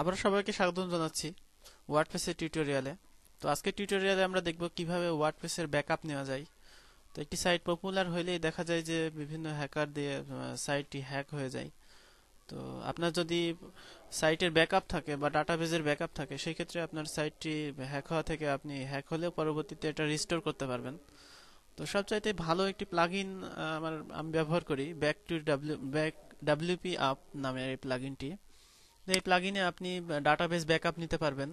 আবার সবাইকে স্বাগত জানাচ্ছি ওয়ার্ডপ্রেসের টিউটোরিয়ালে তো আজকে টিউটোরিয়ালে আমরা দেখব কীভাবে ওয়ার্ডপ্রেসের ব্যাকআপ নেওয়া যায়। তো একটি সাইট পপুলার হইলেই দেখা যায় যে বিভিন্ন হ্যাকার দিয়ে সাইটটি হ্যাক হয়ে যায়। তো আপনার যদি সাইটের ব্যাকআপ থাকে বা ডাটাবেজের ব্যাকআপ থাকে, সেই ক্ষেত্রে আপনার সাইটটি হ্যাক হওয়া থেকে আপনি হ্যাক হলেও পরবর্তীতে এটা রিস্টোর করতে পারবেন। তো সবচাইতে ভালো একটি প্লাগইন আমার, আমি ব্যবহার করি back to W back WP up নামের এই প্লাগইনটি এই প্লাগইনে আপনি ডাটাবেস ব্যাকআপ নিতে পারবেন।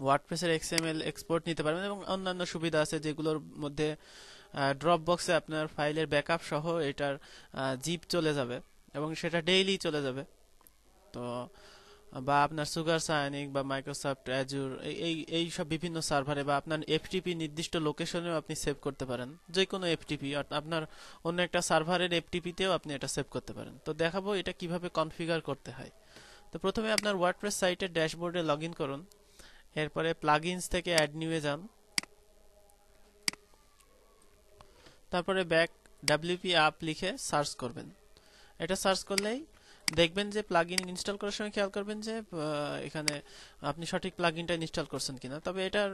ওয়ার্ডপ্রেসের এক্সএমএল এক্সপোর্ট নিতে পারবেন এবং অন্যান্য সুবিধা আছে যেগুলোর মধ্যে ড্রপ বক্সে আপনার ফাইলের ব্যাকআপ সহ এটার জিপ চলে যাবে এবং সেটা ডেইলি চলে যাবে। তো, বা আপনার সুগার সায়নিক বা মাইক্রোসফট অ্যাজুর এই এই সব বিভিন্ন সার্ভারে বা আপনার এফটিপি নির্দিষ্ট লোকেশনেও আপনি সেভ করতে পারেন। যে কোনো এফটিপি আপনার অন্য একটা সার্ভারের এফটিপিতেও আপনি এটা সেভ করতে পারেন। তো দেখাবো এটা কীভাবে কনফিগার করতে হয়। তো প্রথমে আপনার ওয়ার্ডপ্রেস সাইটের ড্যাশবোর্ডে লগ করুন। এরপরে প্লাগইনস থেকে অ্যাড নিউয়ে যান। তারপরে ব্যাক ডাব্লিউপি অ্যাপ লিখে সার্চ করবেন। এটা সার্চ করলেই দেখবেন যে প্লাগইন ইনস্টল করার সময় খেয়াল করবেন যে এখানে আপনি সঠিক প্লাগইনটা ইনস্টল করছেন কিনা। তবে এটার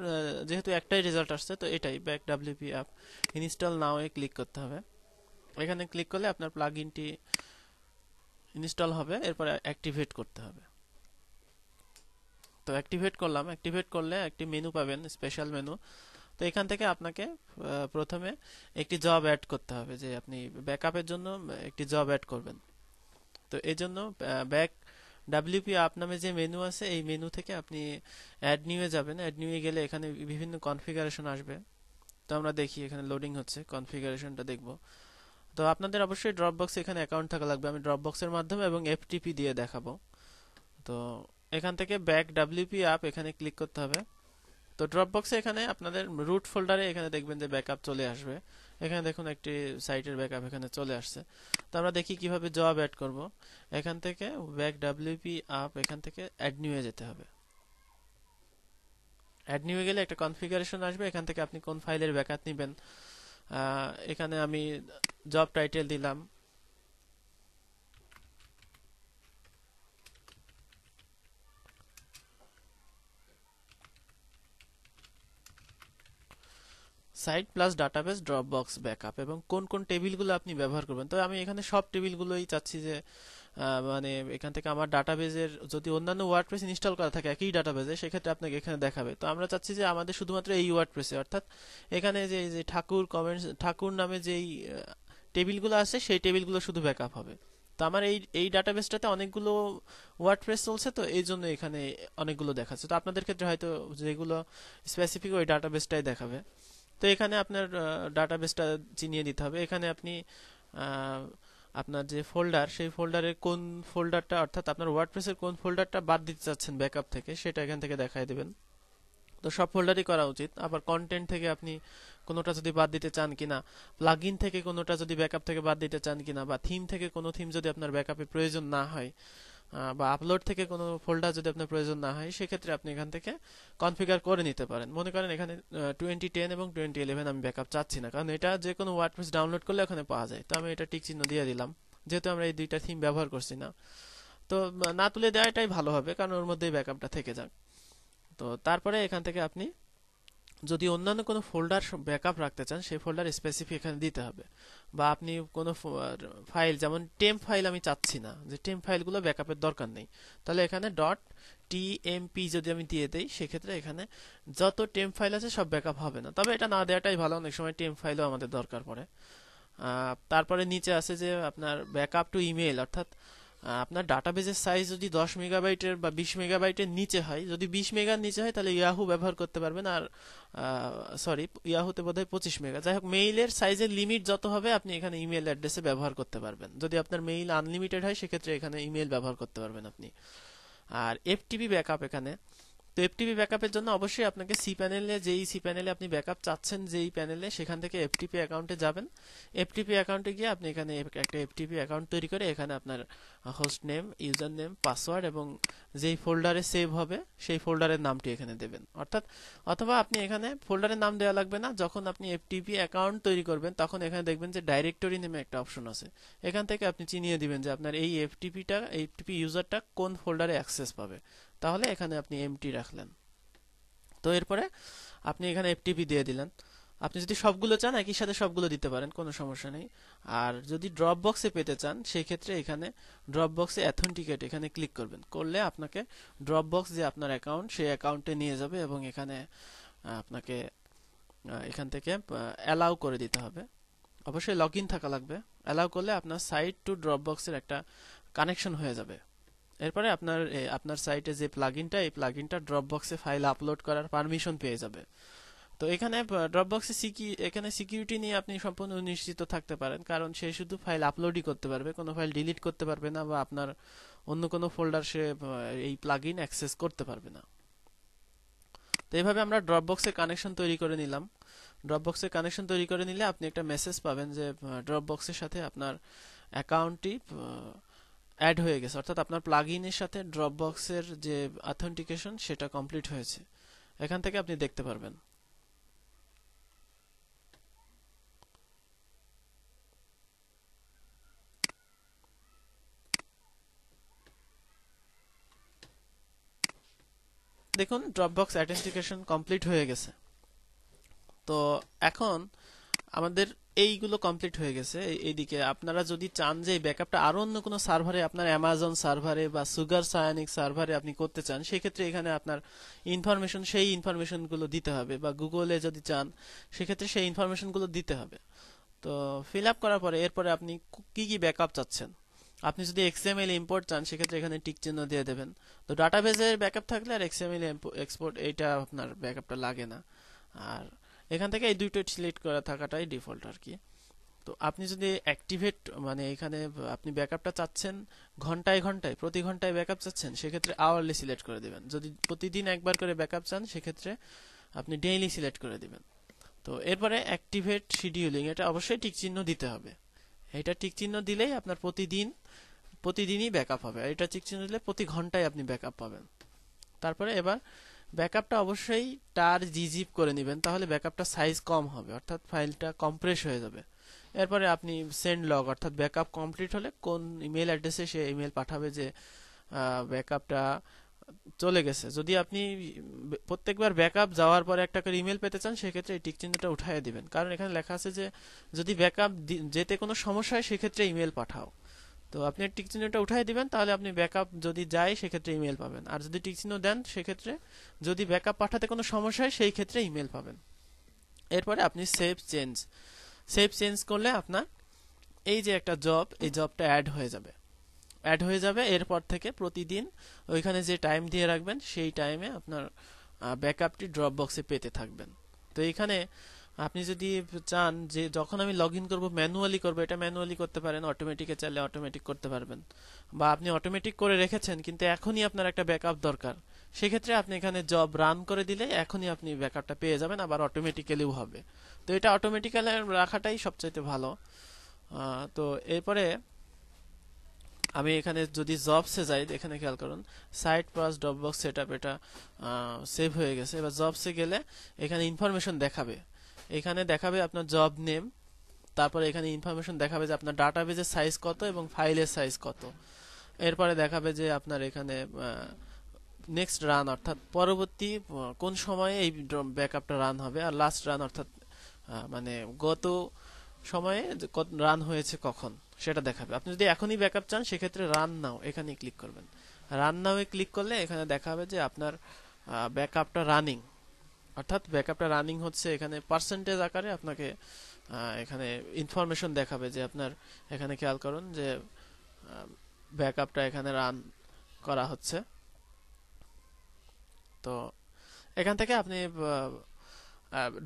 যেহেতু একটাই রেজাল্ট আসছে, তো এটাই back WP app install now এ ক্লিক করতে হবে। এখানে ক্লিক করলে আপনার প্লাগইনটি ইনস্টল হবে, এরপর অ্যাক্টিভেট করতে হবে। তো অ্যাক্টিভেট করলাম। অ্যাক্টিভেট করলে একটি মেনু পাবেন স্পেশাল মেনু তো এখান থেকে আপনাকে প্রথমে একটি জব অ্যাড করতে হবে, যে আপনি ব্যাকআপের জন্য একটি জব অ্যাড করবেন। তো এই জন্য ব্যাক ডাব্লিউপি আপ নামে যে মেনু আছে, এই মেনু থেকে আপনি অ্যাড নিয়ে যাবেন। অ্যাড নিয়ে গেলে এখানে বিভিন্ন কনফিগারেশন আসবে। তো আমরা দেখি, এখানে লোডিং হচ্ছে কনফিগারেশনটা দেখব। তো আপনাদের অবশ্যই ড্রপ বক্সে এখানে অ্যাকাউন্ট থাকা লাগবে। আমি ড্রপ বক্সের মাধ্যমে এবং এফটিপি দিয়ে দেখাবো। তো এখান থেকে ব্যাক ডাব্লিউপি অ্যাপ এখানে ক্লিক করতে হবে। তো ড্রপ বক্সে এখানে আপনাদের রুট ফোল্ডারে এখানে দেখবেন যে ব্যাকআপ চলে আসবে। এখানে দেখুন একটি সাইটের ব্যাকআপ এখানে চলে আসছে। তো আমরা দেখি কীভাবে জব অ্যাড করব। এখান থেকে ব্যাক ডাব্লিউপি আপ এখান থেকে অ্যাড নিউয়ে যেতে হবে। অ্যাড নিউয়ে গেলে একটা কনফিগারেশন আসবে। এখান থেকে আপনি কোন ফাইলের ব্যাকআপ নেবেন। এখানে আমি জব টাইটেল দিলাম। Site plus database Dropbox backup এবং কোন কোন টেবিলগুলো আপনি ব্যবহার করবেন। তো আমি এখানে সব টেবিলগুলোই চাচ্ছি যে মানে এখান থেকে আমার ডাটাবেজের যদি অন্যান্য ওয়ার্ডপ্রেস ইনস্টল করা থাকে একই ডাটাবেজে সেক্ষেত্রে আপনাকে এখানে দেখাবে। তো আমরা চাচ্ছি যে আমাদের শুধুমাত্র এই ওয়ার্ডপ্রেসে অর্থাৎ এখানে যে যে ঠাকুর কমেন্টস ঠাকুর নামে যেই টেবিলগুলো আছে, সেই টেবিলগুলো শুধু ব্যাকআপ হবে। তো আমার এই এই ডাটাবেসটাতে অনেকগুলো ওয়ার্ডপ্রেস চলছে, তো এই জন্য এখানে অনেকগুলো দেখাচ্ছে। তো আপনাদের ক্ষেত্রে হয়তো যেগুলো স্পেসিফিক ওই ডাটাবেসটাই দেখাবে। তো এখানে আপনার ডাটাবেসটা চিনিয়ে দিতে হবে। এখানে আপনি আপনার যে ফোল্ডার সেই ফোল্ডারের কোন ফোল্ডারটা অর্থাৎ আপনার ওয়ার্ডপ্রেসের কোন ফোল্ডারটা বাদ দিতে চাচ্ছেন ব্যাকআপ থেকে, সেটা এখান থেকে দেখাই দেবেন। তো সব ফোল্ডারই করা উচিত। আবার কন্টেন্ট থেকে আপনি কোনোটা যদি বাদ দিতে চান কিনা প্লাগ ইন থেকে কোনোটা যদি ব্যাকআপ থেকে বাদ দিতে চান কিনা, বা থিম থেকে কোনো থিম যদি আপনার ব্যাকআপে প্রয়োজন না হয় বা আপলোড থেকে কোনো ফোল্ডার যদি আপনার প্রয়োজন না হয়, সেক্ষেত্রে আপনি এখান থেকে কনফিগার করে নিতে পারেন। মনে করেন এখানে টোয়েন্টি টেন এবং টোয়েন্টি ইলেভেন আমি ব্যাকআপ চাচ্ছি না, কারণ এটা যে কোনো ওয়ার্ডপ্রেস ডাউনলোড করলে ওখানে পাওয়া যায়। তো আমি এটা টিক চিহ্ন দিয়ে দিলাম, যেহেতু আমরা এই দুইটা থিম ব্যবহার করছি না। তো না তুলে দেওয়াটাই ভালো হবে, কারণ ওর মধ্যেই ব্যাকআপটা থেকে যাক। তো তারপরে এখান থেকে আপনি যদি অন্যান্য কোনো ফোল্ডার ব্যাকআপ রাখতে চান, সেই ফোল্ডার স্পেসিফিক এখানে দিতে হবে। বা আপনি কোনো ফাইল যেমন টেম ফাইল আমি চাচ্ছি না, যে টেম ফাইলগুলো ব্যাকআপের দরকার নেই। তাহলে এখানে ডট টিএমপি যদি আমি দিয়ে দেই, সেক্ষেত্রে এখানে যত টেম ফাইল আছে সব ব্যাকআপ হবে না। তবে এটা না দেওয়াটাই ভালো, অনেক সময় টেম ফাইলও আমাদের দরকার পড়ে। তারপরে নিচে আছে যে আপনার ব্যাকআপ টু ইমেল অর্থাৎ আপনার ডাটাবেজের সাইজ যদি দশ মেগাবাইটের বা বিশ মেগাবাইটের নিচে হয়, যদি বিশ মেগার নিচে হয়, তাহলে ইয়াহু ব্যবহার করতে পারবেন। আর সরি ইয়াহুতে বোধ হয় পঁচিশ মেগা যাই হোক মেইলের সাইজের লিমিট যত হবে, আপনি এখানে ইমেল অ্যাড্রেসে ব্যবহার করতে পারবেন। যদি আপনার মেইল আনলিমিটেড হয়, সেক্ষেত্রে এখানে ইমেল ব্যবহার করতে পারবেন আপনি। আর এফটিপি ব্যাকআপ এখানে। তো এফটিপি ব্যাকআপের জন্য অবশ্যই আপনাকে সি প্যানেলে যেই সি প্যানেলে আপনি ব্যাকআপ চাচ্ছেন, যেই প্যানেলে সেখান থেকে এফটিপি অ্যাকাউন্টে যাবেন। এফটিপি অ্যাকাউন্টে গিয়ে আপনি এখানে একটা এফটিপি অ্যাকাউন্ট তৈরি করে এখানে আপনার host name user name password এবং যেই ফোল্ডারে সেভ হবে, সেই ফোল্ডারের নামটি এখানে দেবেন। অর্থাৎ, অথবা আপনি এখানে ফোল্ডারের নাম দেওয়া লাগবে না, যখন আপনি এফটিপি অ্যাকাউন্ট তৈরি করবেন, তখন এখানে দেখবেন যে ডাইরেক্টরি নেমে একটা অপশন আছে। এখান থেকে আপনি চিনিয়ে দিবেন যে আপনার এই এফটিপিটা এফটিপি ইউজারটা কোন ফোল্ডারে অ্যাক্সেস পাবে। তাহলে এখানে আপনি এমটি রাখলেন। তো এরপরে আপনি এখানে এফটিপি দিয়ে দিলেন। আপনি যদি সবগুলো চান, একই সাথে সবগুলো দিতে পারেন, কোনো সমস্যা নেই। আর যদি ড্রপ বক্সে পেতে চান সেই ক্ষেত্রে এখানে ড্রপ বক্সে অ্যাথেন্টিকেট এখানে ক্লিক করবেন। করলে আপনাকে ড্রপ বক্স যে আপনার অ্যাকাউন্ট সেই অ্যাকাউন্টে নিয়ে যাবে এবং এখানে আপনাকে এখান থেকে অ্যালাউ করে দিতে হবে। অবশ্যই লগ থাকা লাগবে। অ্যালাউ করলে আপনার সাইট টু ড্রপ বক্সের একটা কানেকশন হয়ে যাবে। এরপরে আপনার আপনার সাইটে যে প্লাগইনটা এই প্লাগইনটা ড্রপ বক্সে ফাইল আপলোড করার পারমিশন পেয়ে যাবে। তো এখানে ড্রপবক্সে সিকি এখানে সিকিউরিটি নিয়ে আপনি সম্পূর্ণ নিশ্চিত থাকতে পারেন। কারণ সে শুধু ফাইল আপলোডই করতে পারবে, কোনো ফাইল ডিলিট করতে পারবে না বা আপনার অন্য কোনো ফোল্ডার সে এই প্লাগইন অ্যাক্সেস করতে পারবে না। তো এইভাবে আমরা ড্রপ ড্রপবক্সে কানেকশন তৈরি করে নিলাম। ড্রপ ড্রপবক্সে কানেকশন তৈরি করে নিলে আপনি একটা মেসেজ পাবেন যে ড্রপবক্সের সাথে আপনার অ্যাকাউন্টটি অ্যাড হয়ে গেছে। অর্থাৎ আপনার প্লাগইনের সাথে ড্রপবক্সের যে অথেন্টিকেশন সেটা কমপ্লিট হয়েছে। এখান থেকে আপনি দেখতে পারবেন। দেখুন ড্রপবক্স অ্যাথেন্টিকেশন কমপ্লিট হয়ে গেছে। তো এখন আমাদের এইগুলো কমপ্লিট হয়ে গেছে এইদিকে। আপনারা যদি চান যে ব্যাকআপটা আরও অন্য কোনো সার্ভারে আপনার অ্যামাজন সার্ভারে বা সুগার সায়ানিক সার্ভারে আপনি করতে চান, সেক্ষেত্রে এখানে আপনার ইনফরমেশন সেই ইনফরমেশনগুলো দিতে হবে। বা গুগলে যদি চান, সেক্ষেত্রে সেই ইনফরমেশনগুলো দিতে হবে। তো ফিল আপ করার পরে এরপরে আপনি কি কি ব্যাকআপ চাচ্ছেন? আপনি যদি এক্সএমএল ইম্পোর্ট চান, সেক্ষেত্রে এখানে টিক চিহ্ন দিয়ে দেবেন। তো ডাটাবেজের ব্যাকআপ থাকলে আর এক্সএমএল এক্সপোর্ট এইটা আপনার ব্যাকআপটা লাগে না। আর এখান থেকে এই দুইটো সিলেক্ট করা থাকাটাই ডিফল্ট আর কি। তো আপনি যদি অ্যাক্টিভেট মানে এখানে আপনি ব্যাকআপটা চাচ্ছেন, ঘন্টায় ঘন্টায়, প্রতি ঘন্টায় ব্যাকআপ চাচ্ছেন, সেক্ষেত্রে আওয়ারলি সিলেক্ট করে দিবেন। যদি প্রতিদিন একবার করে ব্যাকআপ চান, সেক্ষেত্রে আপনি ডেইলি সিলেক্ট করে দিবেন। তো এরপরে অ্যাক্টিভেট শিডিউলিং এটা অবশ্যই টিক চিহ্ন দিতে হবে। এটা টিক চিহ্ন দিলেই আপনার প্রতিদিন, প্রতিদিনই ব্যাকআপ হবে। এটা টিক চিহ্ন দিলে প্রতি ঘন্টায় আপনি ব্যাকআপ পাবেন। তারপরে এবার ব্যাকআপটা অবশ্যই টার জিজিপ করে নেবেন, তাহলে ব্যাকআপটা সাইজ কম হবে, অর্থাৎ ফাইলটা কম্প্রেস হয়ে যাবে। এরপরে আপনি সেন্ড লগ, অর্থাৎ ব্যাকআপ কমপ্লিট হলে কোন ইমেল অ্যাড্রেসে সে ইমেল পাঠাবে যে ব্যাকআপটা চলে গেছে। যদি আপনি প্রত্যেকবার ব্যাকআপ যাওয়ার পরে একটা করে ইমেল পেতে চান, সেক্ষেত্রে এই টিক চিহ্নটা দিবেন। কারণ এখানে লেখা আছে যে, যদি ব্যাকআপ যেতে কোনো সমস্যা হয়, সেক্ষেত্রে ইমেল পাঠাও। তো আপনি টিক চিহ্নটা উঠাই দিবেন, তাহলে আপনি ব্যাকআপ যদি যায়, সেক্ষেত্রে ইমেল পাবেন। আর যদি টিক চিহ্ন দেন, সেক্ষেত্রে যদি ব্যাকআপ পাঠাতে কোনো সমস্যা হয়, সেই ক্ষেত্রে ইমেল পাবেন। এরপরে আপনি সেভ চেঞ্জ সেভ চেঞ্জ করলে আপনার এই যে একটা জব এই জবটা অ্যাড হয়ে যাবে। অ্যাড হয়ে যাবে, এরপর থেকে প্রতিদিন ওইখানে যে টাইম দিয়ে রাখবেন, সেই টাইমে আপনার ব্যাকআপটি ড্রপ বক্সে পেতে থাকবেন। তো এইখানে আপনি যদি চান যে যখন আমি লগ ইন করব ম্যানুয়ালি করব, এটা ম্যানুয়ালি করতে পারেন অটোমেটিকে চাইলে অটোমেটিক করতে পারবেন। বা আপনি অটোমেটিক করে রেখেছেন, কিন্তু এখনই আপনার একটা ব্যাকআপ দরকার। সেক্ষেত্রে আপনি এখানে জব রান করে দিলে এখনই আপনি ব্যাকআপটা পেয়ে যাবেন, আবার অটোমেটিক্যালিও হবে। তো এটা অটোমেটিক্যালি রাখাটাই সবচাইতে ভালো। তো এরপরে আমি এখানে যদি জবসে যাই, এখানে খেয়াল করুন site plus Dropbox set এটা সেভ হয়ে গেছে। এবার জবসে গেলে এখানে ইনফরমেশন দেখাবে। এখানে দেখাবে আপনার জব নেম তারপরে এখানে ইনফরমেশন দেখাবে যে আপনার ডাটাবেজের সাইজ কত এবং ফাইলের সাইজ কত। এরপরে দেখাবে যে আপনার এখানে নেক্সট রান অর্থাৎ পরবর্তী কোন সময়ে এই ব্যাকআপটা রান হবে, আর লাস্ট রান অর্থাৎ মানে গত সময়ে রান হয়েছে কখন, সেটা দেখাবে। আপনি যদি এখনই ব্যাকআপ চান, সেক্ষেত্রে রান নাও এখানে ক্লিক করবেন। রান নাও ক্লিক করলে এখানে দেখাবে যে আপনার ব্যাকআপটা রানিং অর্থাৎ ব্যাকআপটা রানিং হচ্ছে এখানে পার্সেন্টেজ আকারে আপনাকে এখানে ইনফরমেশন দেখাবে যে আপনার এখানে খেয়াল করুন যে ব্যাকআপটা এখানে রান করা হচ্ছে। তো এখান থেকে আপনি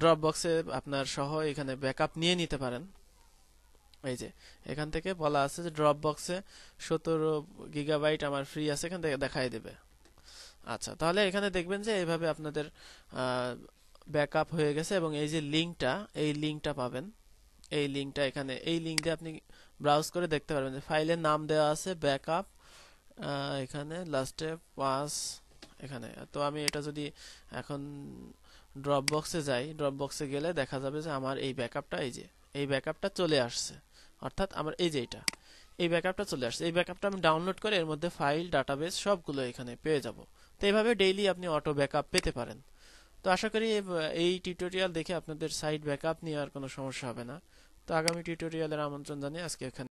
ড্রপ বক্সে আপনার সহ এখানে ব্যাকআপ নিয়ে নিতে পারেন। এই যে, এখান থেকে বলা আছে যে ড্রপ বক্সে সতেরো গিগাবাইট আমার ফ্রি আছে, এখান থেকে দেখাই দেবে। আচ্ছা তাহলে এখানে দেখবেন যে এইভাবে আপনাদের ব্যাকআপ হয়ে গেছে এবং এই যে লিঙ্কটা, এই লিঙ্কটা পাবেন। এই লিঙ্কটা এখানে, এই লিঙ্ক দিয়ে আপনি ব্রাউজ করে দেখতে পারবেন যে ফাইলের নাম দেওয়া আছে, ব্যাকআপ এখানে লাস্টে পাস এখানে। তো আমি এটা যদি এখন ড্রপ বক্সে যাই ড্রপ বক্সে গেলে দেখা যাবে যে আমার এই ব্যাকআপটা এই যে, এই ব্যাকআপটা চলে আসছে। অর্থাৎ আমার এই যে এটা, এই ব্যাকআপটা চলে আসছে। এই ব্যাকআপটা আমি ডাউনলোড করে এর মধ্যে ফাইল ডাটাবেস সবগুলো এখানে পেয়ে যাব। তো এভাবে ডেইলি আপনি অটো ব্যাকআপ পেতে পারেন। তো আশা করি এই টিউটোরিয়াল দেখে আপনাদের সাইট ব্যাকআপ নিয়ে আর কোনো সমস্যা হবে না। তো আগামী টিউটোরিয়ালের আমন্ত্রণ জানিয়ে আজকে এখানে